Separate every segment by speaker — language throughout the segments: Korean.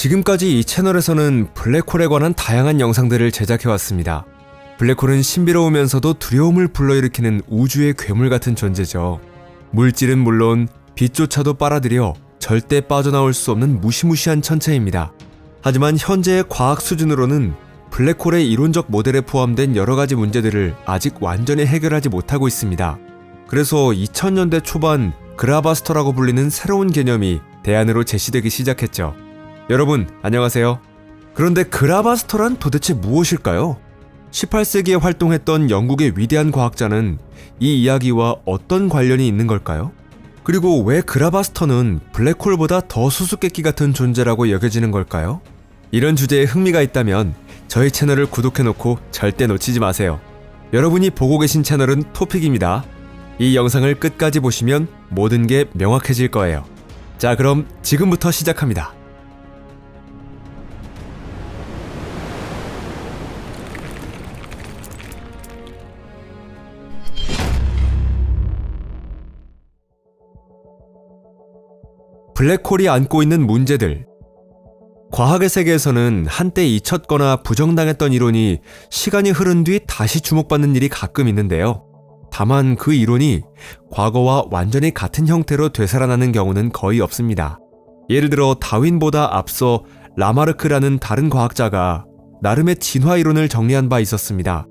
Speaker 1: 지금까지 이 채널에서는 블랙홀에 관한 다양한 영상들을 제작해왔습니다. 블랙홀은 신비로우면서도 두려움을 불러일으키는 우주의 괴물 같은 존재죠. 물질은 물론 빛조차도 빨아들여 절대 빠져나올 수 없는 무시무시한 천체입니다. 하지만 현재의 과학 수준으로는 블랙홀의 이론적 모델에 포함된 여러 가지 문제들을 아직 완전히 해결하지 못하고 있습니다. 그래서 2000년대 초반 그라바스터라고 불리는 새로운 개념이 대안으로 제시되기 시작했죠. 여러분, 안녕하세요. 그런데 그라바스터란 도대체 무엇일까요? 18세기에 활동했던 영국의 위대한 과학자는 이 이야기와 어떤 관련이 있는 걸까요? 그리고 왜 그라바스터는 블랙홀보다 더 수수께끼 같은 존재라고 여겨지는 걸까요? 이런 주제에 흥미가 있다면 저희 채널을 구독해놓고 절대 놓치지 마세요. 여러분이 보고 계신 채널은 토픽입니다. 이 영상을 끝까지 보시면 모든 게 명확해질 거예요. 자, 그럼 지금부터 시작합니다. 블랙홀이 안고 있는 문제들. 과학의 세계에서는 한때 잊혔거나 부정당했던 이론이 시간이 흐른 뒤 다시 주목받는 일이 가끔 있는데요. 다만 그 이론이 과거와 완전히 같은 형태로 되살아나는 경우는 거의 없습니다. 예를 들어 다윈보다 앞서 라마르크라는 다른 과학자가 나름의 진화 이론을 정리한 바 있었습니다.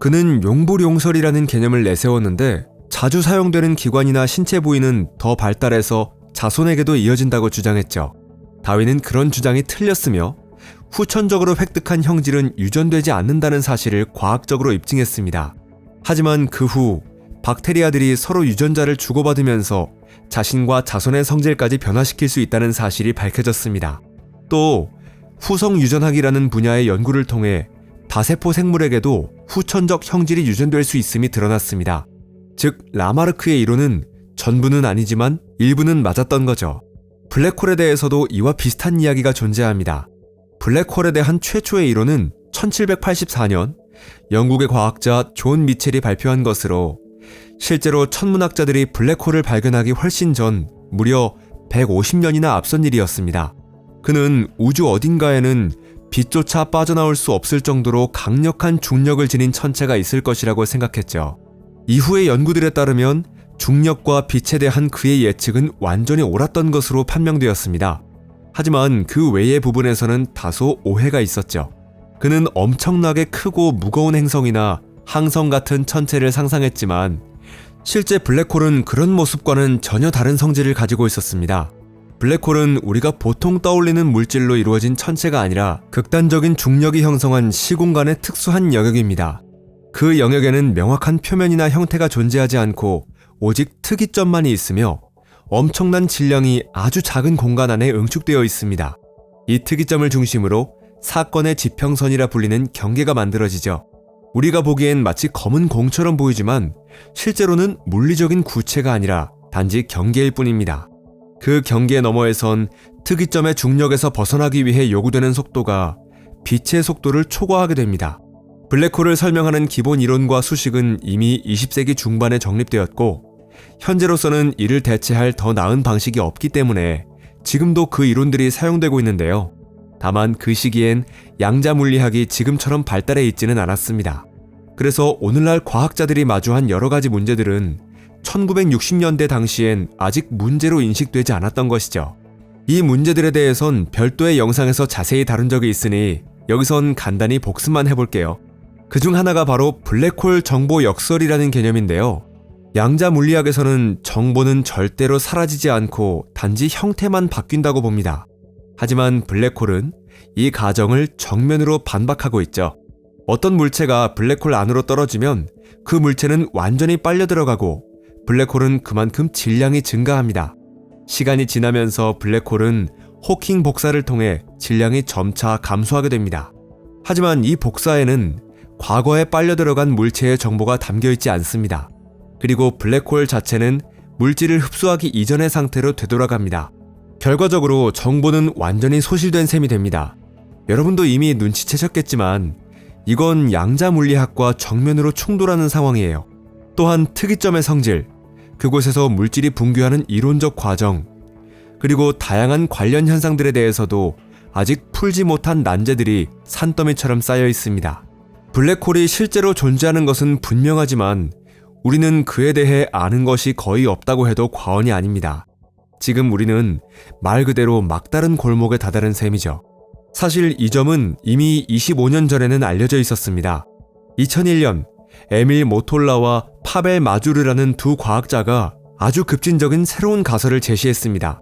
Speaker 1: 그는 용불용설이라는 개념을 내세웠는데 자주 사용되는 기관이나 신체 부위는 더 발달해서 자손에게도 이어진다고 주장했죠. 다윈은 그런 주장이 틀렸으며 후천적으로 획득한 형질은 유전되지 않는다는 사실을 과학적으로 입증했습니다. 하지만 그 후 박테리아들이 서로 유전자를 주고받으면서 자신과 자손의 성질까지 변화시킬 수 있다는 사실이 밝혀졌습니다. 또 후성 유전학이라는 분야의 연구를 통해 다세포 생물에게도 후천적 형질이 유전될 수 있음이 드러났습니다. 즉 라마르크의 이론은 전부는 아니지만 일부는 맞았던 거죠. 블랙홀에 대해서도 이와 비슷한 이야기가 존재합니다. 블랙홀에 대한 최초의 이론은 1784년 영국의 과학자 존 미첼이 발표한 것으로 실제로 천문학자들이 블랙홀을 발견하기 훨씬 전 무려 150년이나 앞선 일이었습니다. 그는 우주 어딘가에는 빛조차 빠져나올 수 없을 정도로 강력한 중력을 지닌 천체가 있을 것이라고 생각했죠. 이후의 연구들에 따르면 중력과 빛에 대한 그의 예측은 완전히 옳았던 것으로 판명되었습니다. 하지만 그 외의 부분에서는 다소 오해가 있었죠. 그는 엄청나게 크고 무거운 행성이나 항성 같은 천체를 상상했지만 실제 블랙홀은 그런 모습과는 전혀 다른 성질을 가지고 있었습니다. 블랙홀은 우리가 보통 떠올리는 물질로 이루어진 천체가 아니라 극단적인 중력이 형성한 시공간의 특수한 영역입니다. 그 영역에는 명확한 표면이나 형태가 존재하지 않고 오직 특이점만이 있으며 엄청난 질량이 아주 작은 공간 안에 응축되어 있습니다. 이 특이점을 중심으로 사건의 지평선이라 불리는 경계가 만들어지죠. 우리가 보기엔 마치 검은 공처럼 보이지만 실제로는 물리적인 구체가 아니라 단지 경계일 뿐입니다. 그 경계 너머에선 특이점의 중력에서 벗어나기 위해 요구되는 속도가 빛의 속도를 초과하게 됩니다. 블랙홀을 설명하는 기본 이론과 수식은 이미 20세기 중반에 정립되었고 현재로서는 이를 대체할 더 나은 방식이 없기 때문에 지금도 그 이론들이 사용되고 있는데요. 다만 그 시기엔 양자 물리학이 지금처럼 발달해 있지는 않았습니다. 그래서 오늘날 과학자들이 마주한 여러 가지 문제들은 1960년대 당시엔 아직 문제로 인식되지 않았던 것이죠. 이 문제들에 대해선 별도의 영상에서 자세히 다룬 적이 있으니 여기선 간단히 복습만 해볼게요. 그중 하나가 바로 블랙홀 정보 역설이라는 개념인데요. 양자 물리학에서는 정보는 절대로 사라지지 않고 단지 형태만 바뀐다고 봅니다. 하지만 블랙홀은 이 가정을 정면으로 반박하고 있죠. 어떤 물체가 블랙홀 안으로 떨어지면 그 물체는 완전히 빨려 들어가고 블랙홀은 그만큼 질량이 증가합니다. 시간이 지나면서 블랙홀은 호킹 복사를 통해 질량이 점차 감소하게 됩니다. 하지만 이 복사에는 과거에 빨려 들어간 물체의 정보가 담겨 있지 않습니다. 그리고 블랙홀 자체는 물질을 흡수하기 이전의 상태로 되돌아갑니다. 결과적으로 정보는 완전히 소실된 셈이 됩니다. 여러분도 이미 눈치채셨겠지만 이건 양자 물리학과 정면으로 충돌하는 상황이에요. 또한 특이점의 성질, 그곳에서 물질이 붕괴하는 이론적 과정, 그리고 다양한 관련 현상들에 대해서도 아직 풀지 못한 난제들이 산더미처럼 쌓여 있습니다. 블랙홀이 실제로 존재하는 것은 분명하지만 우리는 그에 대해 아는 것이 거의 없다고 해도 과언이 아닙니다. 지금 우리는 말 그대로 막다른 골목에 다다른 셈이죠. 사실 이 점은 이미 25년 전에는 알려져 있었습니다. 2001년 에밀 모톨라와 파벨 마주르라는 두 과학자가 아주 급진적인 새로운 가설을 제시했습니다.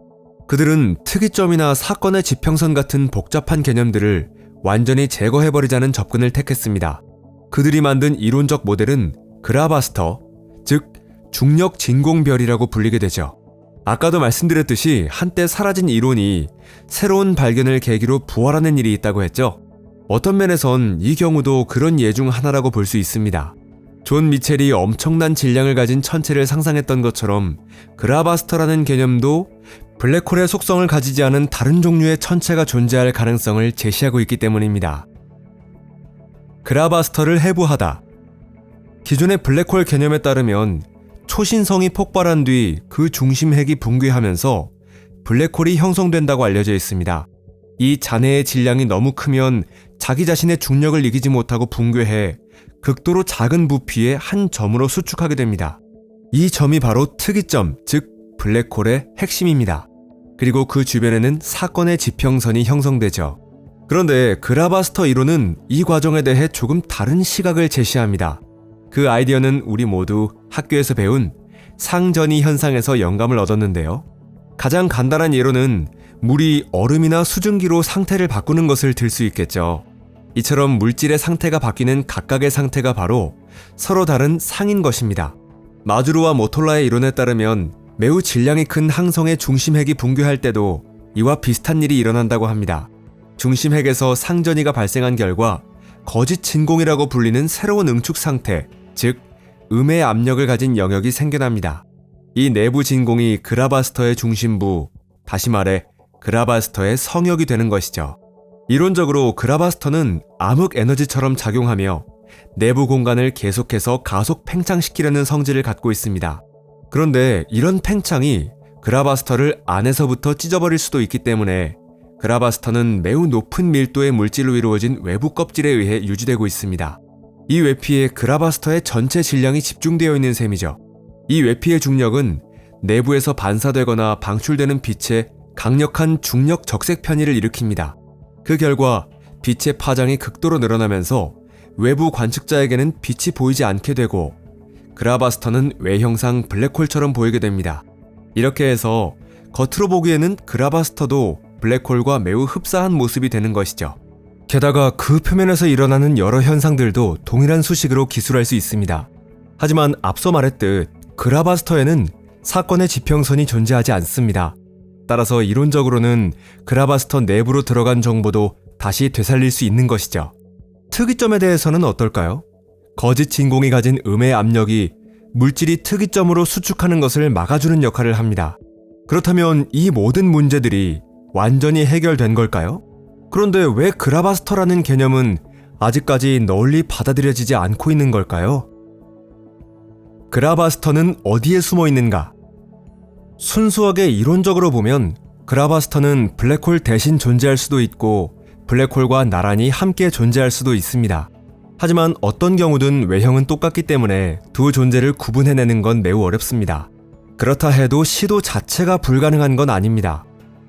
Speaker 1: 그들은 특이점이나 사건의 지평선 같은 복잡한 개념들을 완전히 제거해버리자는 접근을 택했습니다. 그들이 만든 이론적 모델은 그라바스터, 즉 중력 진공별이라고 불리게 되죠. 아까도 말씀드렸듯이 한때 사라진 이론이 새로운 발견을 계기로 부활하는 일이 있다고 했죠. 어떤 면에선 이 경우도 그런 예 중 하나라고 볼 수 있습니다. 존 미첼이 엄청난 질량을 가진 천체를 상상했던 것처럼 그라바스터라는 개념도 블랙홀의 속성을 가지지 않은 다른 종류의 천체가 존재할 가능성을 제시하고 있기 때문입니다. 그라바스터를 해부하다. 기존의 블랙홀 개념에 따르면 초신성이 폭발한 뒤 그 중심 핵이 붕괴하면서 블랙홀이 형성된다고 알려져 있습니다. 이 잔해의 질량이 너무 크면 자기 자신의 중력을 이기지 못하고 붕괴해 극도로 작은 부피의 한 점으로 수축하게 됩니다. 이 점이 바로 특이점, 즉 블랙홀의 핵심입니다. 그리고 그 주변에는 사건의 지평선이 형성되죠. 그런데 그라바스터 이론은 이 과정에 대해 조금 다른 시각을 제시합니다. 그 아이디어는 우리 모두 학교에서 배운 상전이 현상에서 영감을 얻었는데요. 가장 간단한 예로는 물이 얼음이나 수증기로 상태를 바꾸는 것을 들 수 있겠죠. 이처럼 물질의 상태가 바뀌는 각각의 상태가 바로 서로 다른 상인 것입니다. 마주르와 모톨라의 이론에 따르면 매우 질량이 큰 항성의 중심핵이 붕괴할 때도 이와 비슷한 일이 일어난다고 합니다. 중심핵에서 상전이가 발생한 결과 거짓 진공이라고 불리는 새로운 응축 상태, 즉 음의 압력을 가진 영역이 생겨납니다. 이 내부 진공이 그라바스터의 중심부, 다시 말해 그라바스터의 성역이 되는 것이죠. 이론적으로 그라바스터는 암흑 에너지처럼 작용하며 내부 공간을 계속해서 가속 팽창시키려는 성질을 갖고 있습니다. 그런데 이런 팽창이 그라바스터를 안에서부터 찢어버릴 수도 있기 때문에 그라바스터는 매우 높은 밀도의 물질로 이루어진 외부 껍질에 의해 유지되고 있습니다. 이 외피에 그라바스터의 전체 질량이 집중되어 있는 셈이죠. 이 외피의 중력은 내부에서 반사되거나 방출되는 빛의 강력한 중력 적색 편의를 일으킵니다. 그 결과 빛의 파장이 극도로 늘어나면서 외부 관측자에게는 빛이 보이지 않게 되고 그라바스터는 외형상 블랙홀처럼 보이게 됩니다. 이렇게 해서 겉으로 보기에는 그라바스터도 블랙홀과 매우 흡사한 모습이 되는 것이죠. 게다가 그 표면에서 일어나는 여러 현상들도 동일한 수식으로 기술할 수 있습니다. 하지만 앞서 말했듯 그라바스터에는 사건의 지평선이 존재하지 않습니다. 따라서 이론적으로는 그라바스터 내부로 들어간 정보도 다시 되살릴 수 있는 것이죠. 특이점에 대해서는 어떨까요? 거짓 진공이 가진 음의 압력이 물질이 특이점으로 수축하는 것을 막아주는 역할을 합니다. 그렇다면 이 모든 문제들이 완전히 해결된 걸까요? 그런데 왜 그라바스터라는 개념은 아직까지 널리 받아들여지지 않고 있는 걸까요? 그라바스터는 어디에 숨어 있는가? 순수하게 이론적으로 보면 그라바스터는 블랙홀 대신 존재할 수도 있고 블랙홀과 나란히 함께 존재할 수도 있습니다. 하지만 어떤 경우든 외형은 똑같기 때문에 두 존재를 구분해내는 건 매우 어렵습니다. 그렇다 해도 시도 자체가 불가능한 건 아닙니다.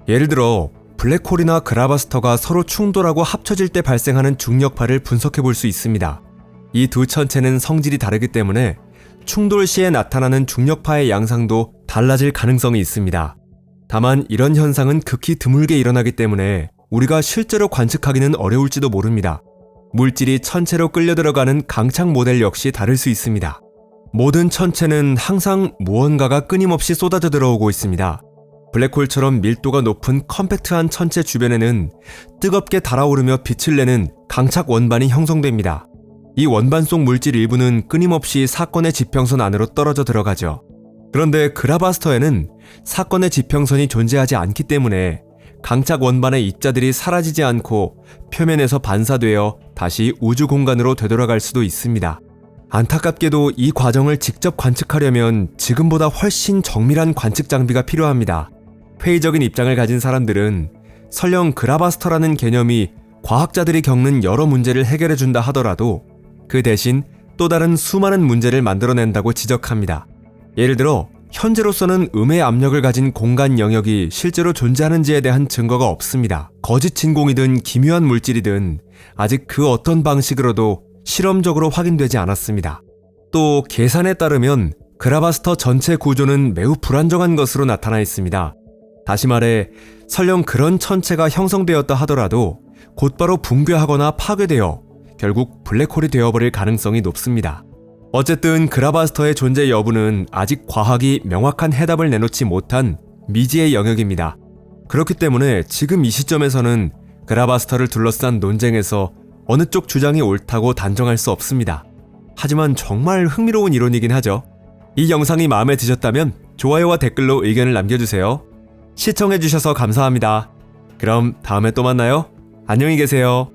Speaker 1: 예를 들어 블랙홀이나 그라바스터가 서로 충돌하고 합쳐질 때 발생하는 중력파를 분석해 볼 수 있습니다. 이 두 천체는 성질이 다르기 때문에 충돌 시에 나타나는 중력파의 양상도 달라질 가능성이 있습니다. 다만 이런 현상은 극히 드물게 일어나기 때문에 우리가 실제로 관측하기는 어려울지도 모릅니다. 물질이 천체로 끌려 들어가는 강착 모델 역시 다를 수 있습니다. 모든 천체는 항상 무언가가 끊임없이 쏟아져 들어오고 있습니다. 블랙홀처럼 밀도가 높은 컴팩트한 천체 주변에는 뜨겁게 달아오르며 빛을 내는 강착 원반이 형성됩니다. 이 원반 속 물질 일부는 끊임없이 사건의 지평선 안으로 떨어져 들어가죠. 그런데 그라바스터에는 사건의 지평선이 존재하지 않기 때문에 강착 원반의 입자들이 사라지지 않고 표면에서 반사되어 다시 우주 공간으로 되돌아갈 수도 있습니다. 안타깝게도 이 과정을 직접 관측하려면 지금보다 훨씬 정밀한 관측 장비가 필요합니다. 회의적인 입장을 가진 사람들은 설령 그라바스터라는 개념이 과학자들이 겪는 여러 문제를 해결해 준다 하더라도 그 대신 또 다른 수많은 문제를 만들어낸다고 지적합니다. 예를 들어 현재로서는 음의 압력을 가진 공간 영역이 실제로 존재하는지에 대한 증거가 없습니다. 거짓 진공이든 기묘한 물질이든 아직 그 어떤 방식으로도 실험적으로 확인되지 않았습니다. 또 계산에 따르면 그라바스터 전체 구조는 매우 불안정한 것으로 나타나 있습니다. 다시 말해 설령 그런 천체가 형성되었다 하더라도 곧바로 붕괴하거나 파괴되어 결국 블랙홀이 되어버릴 가능성이 높습니다. 어쨌든 그라바스터의 존재 여부는 아직 과학이 명확한 해답을 내놓지 못한 미지의 영역입니다. 그렇기 때문에 지금 이 시점에서는 그라바스터를 둘러싼 논쟁에서 어느 쪽 주장이 옳다고 단정할 수 없습니다. 하지만 정말 흥미로운 이론이긴 하죠. 이 영상이 마음에 드셨다면 좋아요와 댓글로 의견을 남겨주세요. 시청해주셔서 감사합니다. 그럼 다음에 또 만나요. 안녕히 계세요.